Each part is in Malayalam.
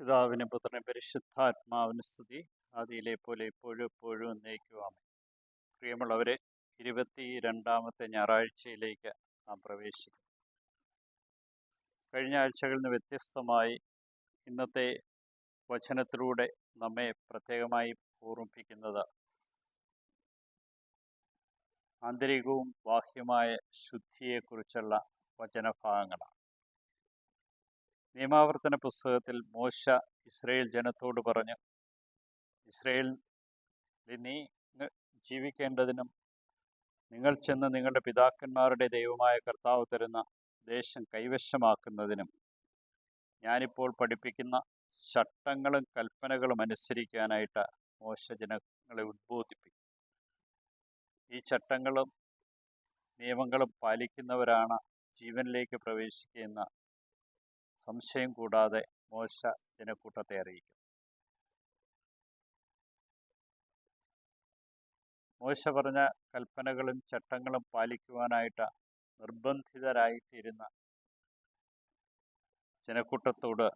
പിതാവിന് പുത്രന് പരിശുദ്ധാത്മാവിന് സ്തുതി. ആദിയിലെ പോലെ ഇപ്പോഴും എപ്പോഴും എന്നേക്കുവാമേ. പ്രിയമുള്ളവരെ ഇരുപത്തി രണ്ടാമത്തെ ഞായറാഴ്ചയിലേക്ക് നാം പ്രവേശിക്കും കഴിഞ്ഞ ആഴ്ചകളിൽ നിന്ന് വ്യത്യസ്തമായി ഇന്നത്തെ വചനത്തിലൂടെ നമ്മെ പ്രത്യേകമായി ഓർമ്മിപ്പിക്കുന്നത് ആന്തരികവും ബാഹ്യമായ ശുദ്ധിയെക്കുറിച്ചുള്ള വചനഭാഗങ്ങളാണ്. നിയമാവർത്തന പുസ്തകത്തിൽ മോശ ഇസ്രയേൽ ജനത്തോട് പറഞ്ഞു ഇസ്രയേൽ നീ ജീവിക്കേണ്ടതിനും നിങ്ങൾ ചെന്ന് നിങ്ങളുടെ പിതാക്കന്മാരുടെ ദൈവമായ കർത്താവ് തരുന്ന ദേശം കൈവശമാക്കുന്നതിനും ഞാനിപ്പോൾ പഠിപ്പിക്കുന്ന ചട്ടങ്ങളും കൽപ്പനകളും അനുസരിക്കാനായിട്ട് മോശ ജനങ്ങളെ ഉദ്ബോധിപ്പിക്കും. ഈ ചട്ടങ്ങളും നിയമങ്ങളും പാലിക്കുന്നവരാണ് ജീവനിലേക്ക് പ്രവേശിക്കുന്ന സംശയം കൂടാതെ മോശ ജനക്കൂട്ടത്തെ അറിയിക്കും. മോശ പറഞ്ഞ കൽപ്പനകളും ചട്ടങ്ങളും പാലിക്കുവാനായിട്ട് നിർബന്ധിതരായിട്ടിരുന്ന ജനക്കൂട്ടത്തോട്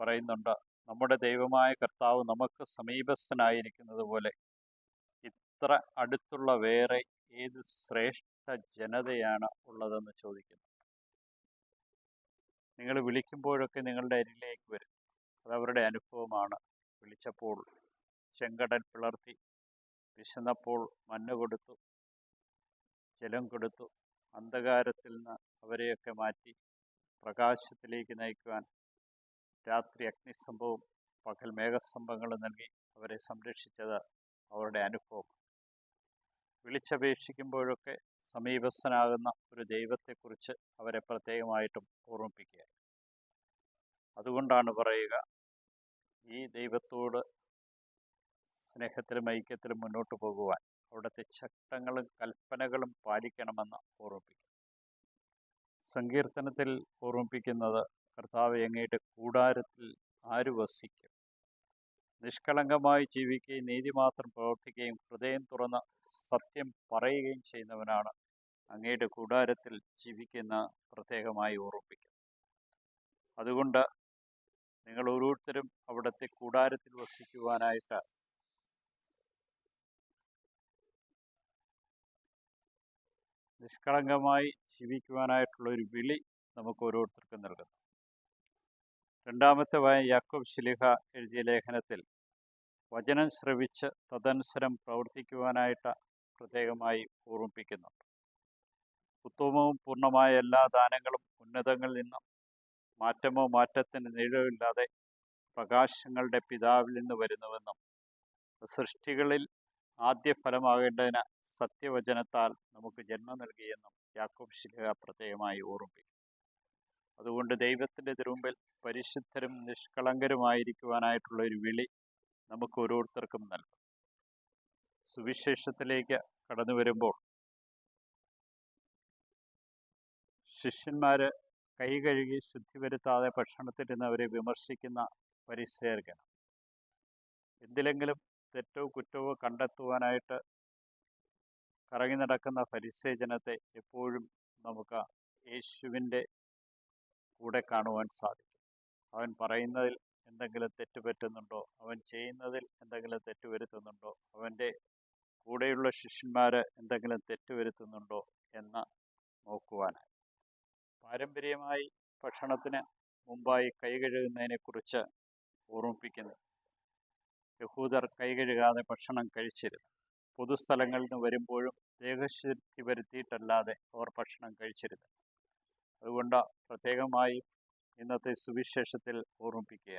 പറയുന്നുണ്ട് നമ്മുടെ ദൈവമായ കർത്താവ് നമുക്ക് സമീപസ്ഥനായിരിക്കുന്നത് പോലെ ഇത്ര അടുത്തുള്ള വേറെ ഏത് ശ്രേഷ്ഠ ജനതയാണ് ഉള്ളതെന്ന് ചോദിക്കുന്നു. നിങ്ങൾ വിളിക്കുമ്പോഴൊക്കെ നിങ്ങളുടെ അരികിലേക്ക് വരും. അതവരുടെ അനുഭവമാണ്. വിളിച്ചപ്പോൾ ചെങ്കടൽ പിളർത്തി. വിശന്നപ്പോൾ മഞ്ഞ കൊടുത്തു. ജലം കൊടുത്തു. അന്ധകാരത്തിൽ നിന്ന് അവരെയൊക്കെ മാറ്റി പ്രകാശത്തിലേക്ക് നയിക്കുവാൻ രാത്രി അഗ്നിസംഭവം പകൽ മേഘസ്തംഭങ്ങളും നൽകി അവരെ സംരക്ഷിച്ചത് അവരുടെ അനുഭവം വിളിച്ചപേക്ഷിക്കുമ്പോഴൊക്കെ സമീപസ്ഥനാകുന്ന ഒരു ദൈവത്തെക്കുറിച്ച് അവരെ പ്രത്യേകമായിട്ടും ഓർമ്മിപ്പിക്കുക. അതുകൊണ്ടാണ് പറയുക ഈ ദൈവത്തോട് സ്നേഹത്തിലും ഐക്യത്തിലും മുന്നോട്ട് പോകുവാൻ അവിടുത്തെ ചട്ടങ്ങളും കൽപ്പനകളും പാലിക്കണമെന്ന് ഓർമ്മിപ്പിക്കും സങ്കീർത്തനത്തിൽ ഓർമ്മിപ്പിക്കുന്നത് കർത്താവ് എങ്ങയുടെ കൂടാരത്തിൽ ആര് വസിക്കും? നിഷ്കളങ്കമായി ജീവിക്കുകയും നീതി മാത്രം പ്രവർത്തിക്കുകയും ഹൃദയം തുറന്ന് സത്യം പറയുകയും ചെയ്യുന്നവനാണ് അങ്ങയുടെ കൂടാരത്തിൽ ജീവിക്കുന്ന പ്രത്യേകമായി ഓർമ്മിപ്പിക്കും അതുകൊണ്ട് നിങ്ങൾ ഓരോരുത്തരും അവിടുത്തെ കൂടാരത്തിൽ വസിക്കുവാനായിട്ട് നിഷ്കളങ്കമായി ജീവിക്കുവാനായിട്ടുള്ള ഒരു വിളി നമുക്ക് ഓരോരുത്തർക്കും നൽകുന്നു. രണ്ടാമത്തെ വായ യാക്കോബ് ശിലിഹ എഴുതിയ ലേഖനത്തിൽ വചനം ശ്രവിച്ച് തദനുസരം പ്രവർത്തിക്കുവാനായിട്ട് പ്രത്യേകമായി ഓർമ്മിപ്പിക്കുന്നുണ്ട്. ഉത്തമവും പൂർണമായ എല്ലാ ദാനങ്ങളും ഉന്നതങ്ങളിൽ നിന്നും മാറ്റമോ മാറ്റത്തിന് നിഴലില്ലാതെ പ്രകാശങ്ങളുടെ പിതാവിൽ നിന്ന് വരുന്നുവെന്നും സൃഷ്ടികളിൽ ആദ്യ ഫലമാകേണ്ടതിന് സത്യവചനത്താൽ നമുക്ക് ജന്മം നൽകിയെന്നും യാക്കോബ് ശിലഹ പ്രത്യേകമായി ഓർമ്മിപ്പിക്കും അതുകൊണ്ട് ദൈവത്തിന്റെ തിരുമുമ്പിൽ പരിശുദ്ധരും നിഷ്കളങ്കരുമായിരിക്കുവാനായിട്ടുള്ള ഒരു വിളി നമുക്ക് ഓരോരുത്തർക്കും നൽകും. സുവിശേഷത്തിലേക്ക് കടന്നു വരുമ്പോൾ ശിഷ്യന്മാർ കൈ കഴുകി ശുദ്ധി വരുത്താതെ ഭക്ഷണത്തിരുന്നവരെ വിമർശിക്കുന്ന പരിസേർഗണം എന്തിലെങ്കിലും തെറ്റോ കുറ്റവോ കണ്ടെത്തുവാനായിട്ട് കറങ്ങി നടക്കുന്ന പരിസേചനത്തെ എപ്പോഴും നമുക്ക് യേശുവിന്റെ കൂടെ കാണുവാൻ സാധിക്കും. അവൻ പറയുന്നതിൽ എന്തെങ്കിലും തെറ്റ് പറ്റുന്നുണ്ടോ? അവൻ ചെയ്യുന്നതിൽ എന്തെങ്കിലും തെറ്റ് വരുത്തുന്നുണ്ടോ? അവന്റെ കൂടെയുള്ള ശിഷ്യന്മാർ എന്തെങ്കിലും തെറ്റ് വരുത്തുന്നുണ്ടോ എന്ന് നോക്കുവാനായി പാരമ്പര്യമായി ഭക്ഷണത്തിന് മുമ്പായി കൈ കഴുകുന്നതിനെക്കുറിച്ച് ഓർമ്മിപ്പിക്കുന്നു. യഹൂദർ കൈ കഴുകാതെ ഭക്ഷണം കഴിച്ചിരുന്നു. പൊതുസ്ഥലങ്ങളിൽ നിന്ന് വരുമ്പോഴും ദേഹശുദ്ധി വരുത്തിയിട്ടല്ലാതെ അവർ ഭക്ഷണം കഴിച്ചിരുന്നു അതുകൊണ്ട് പ്രത്യേകമായി ഇന്നത്തെ സുവിശേഷത്തിൽ ഓർമ്മിപ്പിക്കുക.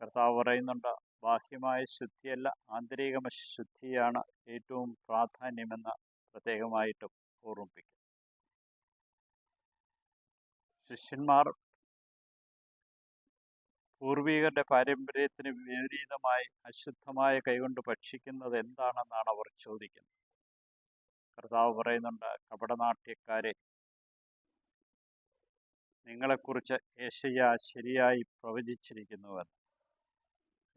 കർത്താവ് പറയുന്നുണ്ട് ബാഹ്യമായ ശുദ്ധിയല്ല ആന്തരിക ശുദ്ധിയാണ് ഏറ്റവും പ്രാധാന്യമെന്ന് പ്രത്യേകമായിട്ടും ഓർമ്മിപ്പിക്കും ശിഷ്യന്മാർ പൂർവീകരുടെ പാരമ്പര്യത്തിന് വിപരീതമായി അശുദ്ധമായ കൈകൊണ്ട് ഭക്ഷിക്കുന്നത് എന്താണെന്നാണ് അവർ ചോദിക്കുന്നത്. കർത്താവ് പറയുന്നുണ്ട് കപടനാട്യക്കാരെ നിങ്ങളെക്കുറിച്ച് ഏഷ്യ ശരിയായി പ്രവചിച്ചിരിക്കുന്നുവെന്ന്.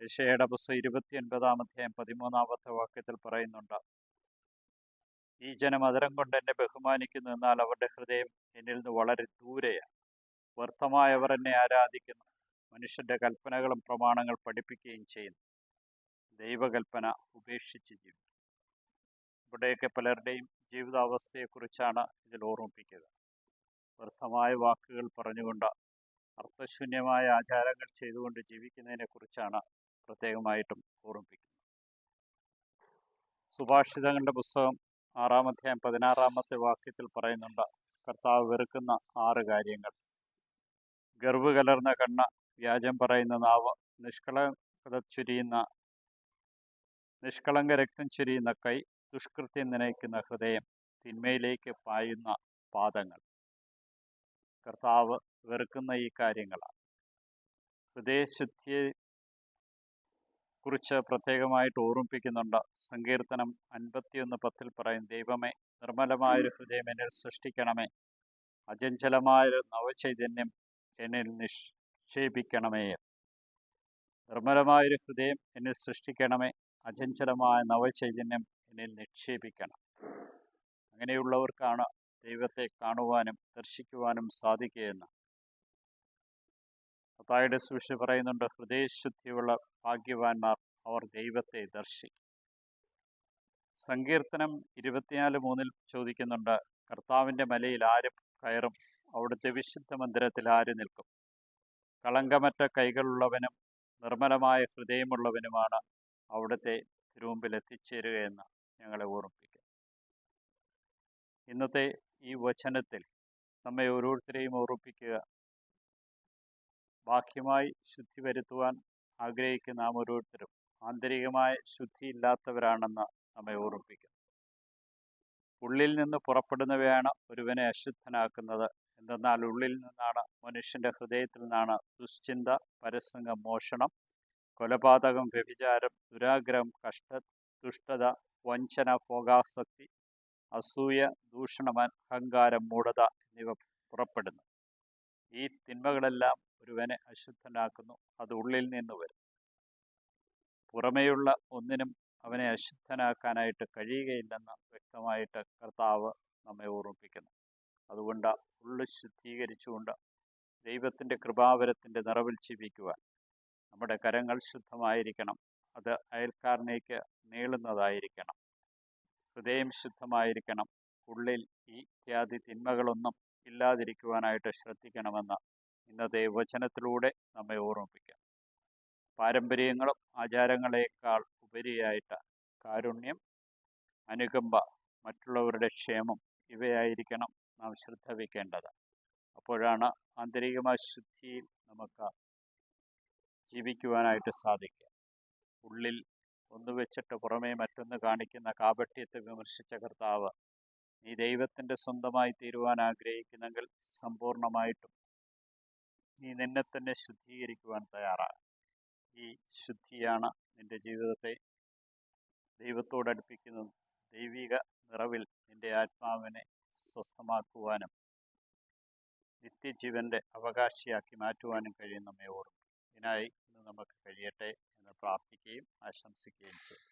ഏഷ്യയുടെ ബസ് ഇരുപത്തി ഒൻപതാം അധ്യായം പതിമൂന്നാമത്തെ വാക്യത്തിൽ പറയുന്നുണ്ട് ഈ ജനം അതരം കൊണ്ട് എന്നെ ബഹുമാനിക്കുന്നു എന്നാൽ അവരുടെ ഹൃദയം എന്നിൽ നിന്ന് വളരെ ദൂരെയാണ്. വ്യർത്ഥമായവർ എന്നെ ആരാധിക്കുന്നു. മനുഷ്യന്റെ കൽപ്പനകളും പ്രമാണങ്ങൾ പഠിപ്പിക്കുകയും ചെയ്യുന്നു. ദൈവകൽപ്പന ഉപേക്ഷിച്ച് ജീവിക്കും ഇവിടെയൊക്കെ പലരുടെയും ജീവിതാവസ്ഥയെക്കുറിച്ചാണ് ഇതിൽ ഓർമ്മിപ്പിക്കുക. വ്യർത്ഥമായ വാക്കുകൾ പറഞ്ഞുകൊണ്ട് അർത്ഥശൂന്യമായ ആചാരങ്ങൾ ചെയ്തുകൊണ്ട് ജീവിക്കുന്നതിനെക്കുറിച്ചാണ് പ്രത്യേകമായിട്ടും ഓർമ്മിപ്പിക്കുന്നത്. സുഭാഷിതങ്ങളുടെ പുസ്തകം ആറാം അധ്യായം പതിനാറാമത്തെ വാക്യത്തിൽ പറയുന്നുണ്ട് കർത്താവ് വെറുക്കുന്ന ആറ് കാര്യങ്ങൾ. ഗർവ് കലർന്ന കണ്ണ വ്യാജം പറയുന്ന നാവ് നിഷ്കളങ്കത ചുരിയുന്ന നിഷ്കളങ്ക രക്തം ചുരിയുന്ന കൈ ദുഷ്കൃത്യം നനയ്ക്കുന്ന ഹൃദയം തിന്മയിലേക്ക് പായുന്ന പാദങ്ങൾ. കർത്താവ് വെറുക്കുന്ന ഈ കാര്യങ്ങളാണ് ഹൃദയശുദ്ധിയെ കുറിച്ച് പ്രത്യേകമായിട്ട് ഓർമ്മിപ്പിക്കുന്നുണ്ട്. സങ്കീർത്തനം അൻപത്തിയൊന്ന് പത്തിൽ പറയും ദൈവമേ നിർമ്മലമായൊരു ഹൃദയം എന്നിൽ സൃഷ്ടിക്കണമേ. അചഞ്ചലമായൊരു നവചൈതന്യം എന്നിൽ നിക്ഷേപിക്കണമേ. നിർമ്മലമായൊരു ഹൃദയം എന്നിൽ സൃഷ്ടിക്കണമേ. അചഞ്ചലമായ നവചൈതന്യം എന്നിൽ നിക്ഷേപിക്കണം. അങ്ങനെയുള്ളവർക്കാണ് ദൈവത്തെ കാണുവാനും ദർശിക്കുവാനും സാധിക്കുകയെന്ന്. അതായുടെ സുഷ പറയുന്നുണ്ട് ഹൃദയശുദ്ധിയുള്ള ഭാഗ്യവാന്മാർ അവർ ദൈവത്തെ ദർശിക്കും. സങ്കീർത്തനം ഇരുപത്തിനാല് മൂന്നിൽ ചോദിക്കുന്നുണ്ട് കർത്താവിന്റെ മലയിൽ ആര് കയറും അവിടുത്തെ വിശുദ്ധ മന്ദിരത്തിൽ ആര് നിൽക്കും? കളങ്കമറ്റ കൈകളുള്ളവനും നിർമ്മലമായ ഹൃദയമുള്ളവനുമാണ് അവിടുത്തെ തിരുമുമ്പിൽ എത്തിച്ചേരുകയെന്ന് ഞങ്ങളെ ഓർമ്മിപ്പിക്കും ഇന്നത്തെ ഈ വചനത്തിൽ നമ്മെ ഓരോരുത്തരെയും ഓർപ്പിക്കുക ബാഹ്യമായി ശുദ്ധി വരുത്തുവാൻ ആഗ്രഹിക്കുന്ന നാം ഓരോരുത്തരും ആന്തരികമായ ശുദ്ധി ഇല്ലാത്തവരാണെന്ന് നമ്മെ ഓർപ്പിക്കും ഉള്ളിൽ നിന്ന് പുറപ്പെടുന്നവയാണ് ഒരുവനെ അശുദ്ധനാക്കുന്നത്. എന്തെന്നാൽ ഉള്ളിൽ നിന്നാണ് മനുഷ്യന്റെ ഹൃദയത്തിൽ നിന്നാണ് ദുശ്ചിന്ത പരസംഗം മോഷണം കൊലപാതകം വ്യഭിചാരം ദുരാഗ്രഹം കഷ്ട ദുഷ്ടത വഞ്ചന ഭോഗാസക്തി അസൂയ ദൂഷണം അഹങ്കാരം മൂഢത എന്നിവ പുറപ്പെടുന്നു. ഈ തിന്മകളെല്ലാം ഒരുവനെ അശുദ്ധനാക്കുന്നു. അത് ഉള്ളിൽ നിന്ന് വരും. പുറമേയുള്ള ഒന്നിനും അവനെ അശുദ്ധനാക്കാനായിട്ട് കഴിയുകയില്ലെന്ന് വ്യക്തമായിട്ട് കർത്താവ് നമ്മെ ഓർമ്മിപ്പിക്കുന്നു. അതുകൊണ്ട് ഉള്ളു ശുദ്ധീകരിച്ചുകൊണ്ട് ദൈവത്തിന്റെ കൃപാവരത്തിന്റെ നിറവിൽ ജീവിക്കുവാൻ നമ്മുടെ കരങ്ങൾ ശുദ്ധമായിരിക്കണം. അത് അയൽക്കാരനേക്ക് നീളുന്നതായിരിക്കണം. ഹൃദയം ശുദ്ധമായിരിക്കണം. ഉള്ളിൽ ഈ ഇത്യാദി തിന്മകളൊന്നും ഇല്ലാതിരിക്കുവാനായിട്ട് ശ്രദ്ധിക്കണമെന്ന് ഇന്നത്തെ വചനത്തിലൂടെ നമ്മെ ഓർമ്മിപ്പിക്കാം. പാരമ്പര്യങ്ങളും ആചാരങ്ങളേക്കാൾ ഉപരിയായിട്ട് കാരുണ്യം അനുകമ്പ മറ്റുള്ളവരുടെ ക്ഷേമം ഇവയായിരിക്കണം നാം ശ്രദ്ധ വയ്ക്കേണ്ടത് അപ്പോഴാണ് ആന്തരികമായ ശുദ്ധിയിൽ നമുക്ക് ജീവിക്കുവാനായിട്ട് സാധിക്കുക. ഉള്ളിൽ ഒന്ന് വെച്ചിട്ട് പുറമേ മറ്റൊന്ന് കാണിക്കുന്ന കാപട്യത്തെ വിമർശിച്ച കർത്താവ് നീ ദൈവത്തിന്റെ സ്വന്തമായി തീരുവാൻ ആഗ്രഹിക്കുന്നെങ്കിൽ സമ്പൂർണമായിട്ടും നീ നിന്നെ തന്നെ ശുദ്ധീകരിക്കുവാൻ തയ്യാറാണ് ഈ ശുദ്ധിയാണ് നിന്റെ ജീവിതത്തെ ദൈവത്തോടടുപ്പിക്കുന്നതും ദൈവിക നിറവിൽ നിന്റെ ആത്മാവിനെ സ്വസ്ഥമാക്കുവാനും നിത്യജീവന്റെ അവകാശിയാക്കി മാറ്റുവാനും കഴിയും നമ്മെ ഓർമ്മ ഇതിനായി ഇന്ന് നമുക്ക് കഴിയട്ടെ. എന്ന് പ്രാർത്ഥിക്കുകയും ആശംസിക്കുകയും ചെയ്യും